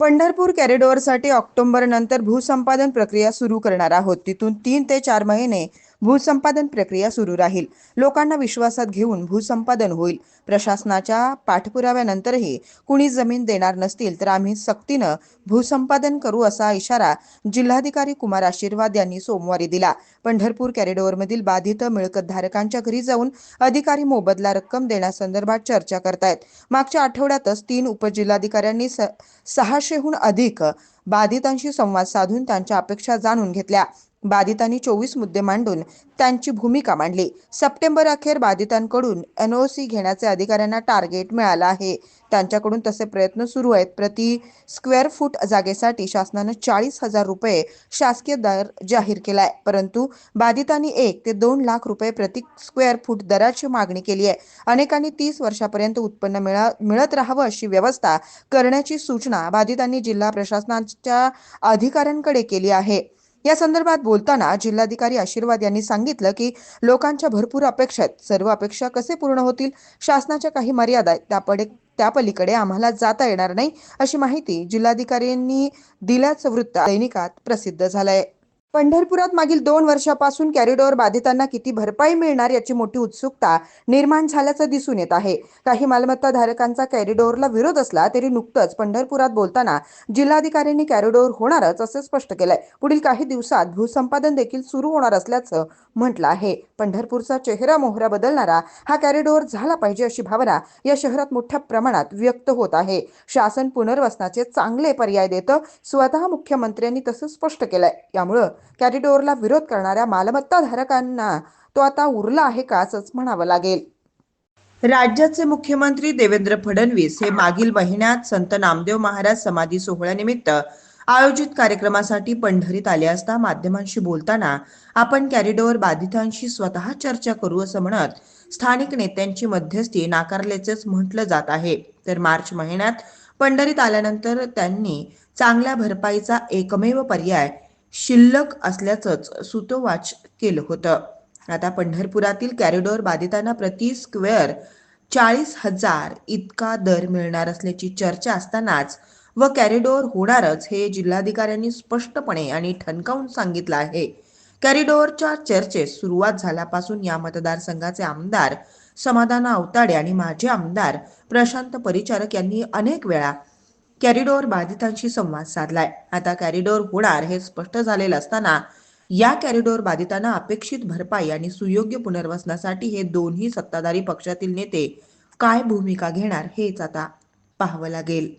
पंढरपूर नाही साठी पंढरपूर ऑक्टोबर नंतर भूसंपादन प्रक्रिया सुरू करणार आहोत. तिथून तीन ते चार महिने भूसंपादन प्रक्रिया सुरू राहील. लोकांना विश्वासात घेऊन भूसंपादन होईल. प्रशासनाच्या पाठपुराव्यानंतरही कुणी जमीन देणार नसतील तर आम्ही सक्तीनं भूसंपादन करू असा इशारा जिल्हाधिकारी कुमार आशीर्वाद यांनी सोमवारी दिला. पंढरपूर कॅरिडोअरमधील बाधित मिळकतधारकांच्या घरी जाऊन अधिकारी मोबदला रक्कम देण्यासंदर्भात चर्चा करतायत. मागच्या आठवड्यातच तीन उपजिल्हाधिकाऱ्यांनी स- सहाशेहून अधिक बाधितांशी संवाद साधून त्यांच्या अपेक्षा जाणून घेतल्या. बाधितांनी चोवीस मुद्दे मांडून त्यांची भूमिका मांडली. सप्टेंबर अखेर बाधितांकडून एनओसी घेण्याचे अधिकाऱ्यांना टार्गेट मिळालं आहे. त्यांच्याकडून तसे प्रयत्न सुरू आहेत. प्रति स्क्वेअर फूट जागेसाठी शासनानं चाळीस हजार रुपये शासकीय दर जाहीर केलाय. परंतु बाधितांनी एक ते दोन लाख रुपये प्रति स्क्वेअर फूट दराची मागणी केली आहे. अनेकांनी तीस वर्षापर्यंत उत्पन्न मिळत राहावं अशी व्यवस्था करण्याची सूचना बाधितांनी जिल्हा प्रशासनाच्या अधिकाऱ्यांकडे केली आहे. या संदर्भात बोलताना जिल्हाधिकारी आशीर्वाद यांनी सांगितलं की लोकांच्या भरपूर अपेक्षा आहेत सर्व अपेक्षा कसे पूर्ण होतील शासनाच्या काही मर्यादा आहेत त्यापडे त्यापलीकडे आम्हाला जाता येणार नाही अशी माहिती जिल्हाधिकाऱ्यांनी दिल्याचं वृत्त दैनिकात प्रसिद्ध झालंय. पंढरपुरात मागील दोन वर्षापासून कॅरिडॉर बाधितांना किती भरपाई मिळणार याची मोठी उत्सुकता निर्माण झाल्याचं दिसून येत आहे. काही मालमत्ता धारकांचा कॅरिडॉरला विरोध असला तरी नुकतंच पंढरपुरात बोलताना जिल्हाधिकाऱ्यांनी कॅरिडॉर होणारच असे स्पष्ट केलंय. पुढील काही दिवसात भूसंपादन देखील सुरू होणार असल्याचं म्हटलं आहे. पंढरपूरचा चेहरा मोहरा बदलणारा हा कॅरिडॉर झाला पाहिजे अशी भावना या शहरात मोठ्या प्रमाणात व्यक्त होत आहे. शासन पुनर्वसनाचे चांगले पर्याय देतं स्वतः मुख्यमंत्र्यांनी तसं स्पष्ट केलंय. यामुळं कॅरिडोरला विरोध करणाऱ्या मालमत्ताधारकांना तो आता उरला आहे का असंच म्हणावं लागेल. राज्याचे मुख्यमंत्री देवेंद्र फडणवीस हे मागील महिन्यात संत नामदेव महाराज समाधी सोहळ्यानिमित्त आयोजित कार्यक्रमासाठी पंढरीत आले असता माध्यमांशी बोलताना आपण कॅरिडोर बाधितांशी स्वतः चर्चा करू असं म्हणत स्थानिक नेत्यांची मध्यस्थी नाकारल्याचेच म्हटलं जात आहे. तर मार्च महिन्यात पंढरीत आल्यानंतर त्यांनी चांगल्या भरपाईचा एकमेव पर्याय शिल्लक असल्याचंच सुतोवाच केलं होतं. आता पंढरपुरातील कॅरिडॉर बाधितांना प्रति स्क्वेअर चाळीस हजार इतका दर मिळणार असल्याची चर्चा असतानाच व कॅरिडॉर होणारच हे जिल्हाधिकाऱ्यांनी स्पष्टपणे आणि ठणकावून सांगितलं आहे. कॅरिडॉरच्या चर्चेस सुरुवात झाल्यापासून या मतदारसंघाचे आमदार समाधान अवताडे आणि माजी आमदार प्रशांत परिचारक यांनी अनेक वेळा कॅरिडॉर बाधितांशी संवाद साधलाय. आता कॅरिडॉर होणार हे स्पष्ट झालेलं असताना या कॅरिडॉर बाधितांना अपेक्षित भरपाई आणि सुयोग्य पुनर्वसनासाठी हे दोन्ही सत्ताधारी पक्षातील नेते काय भूमिका घेणार हेच आता पाहावं लागेल.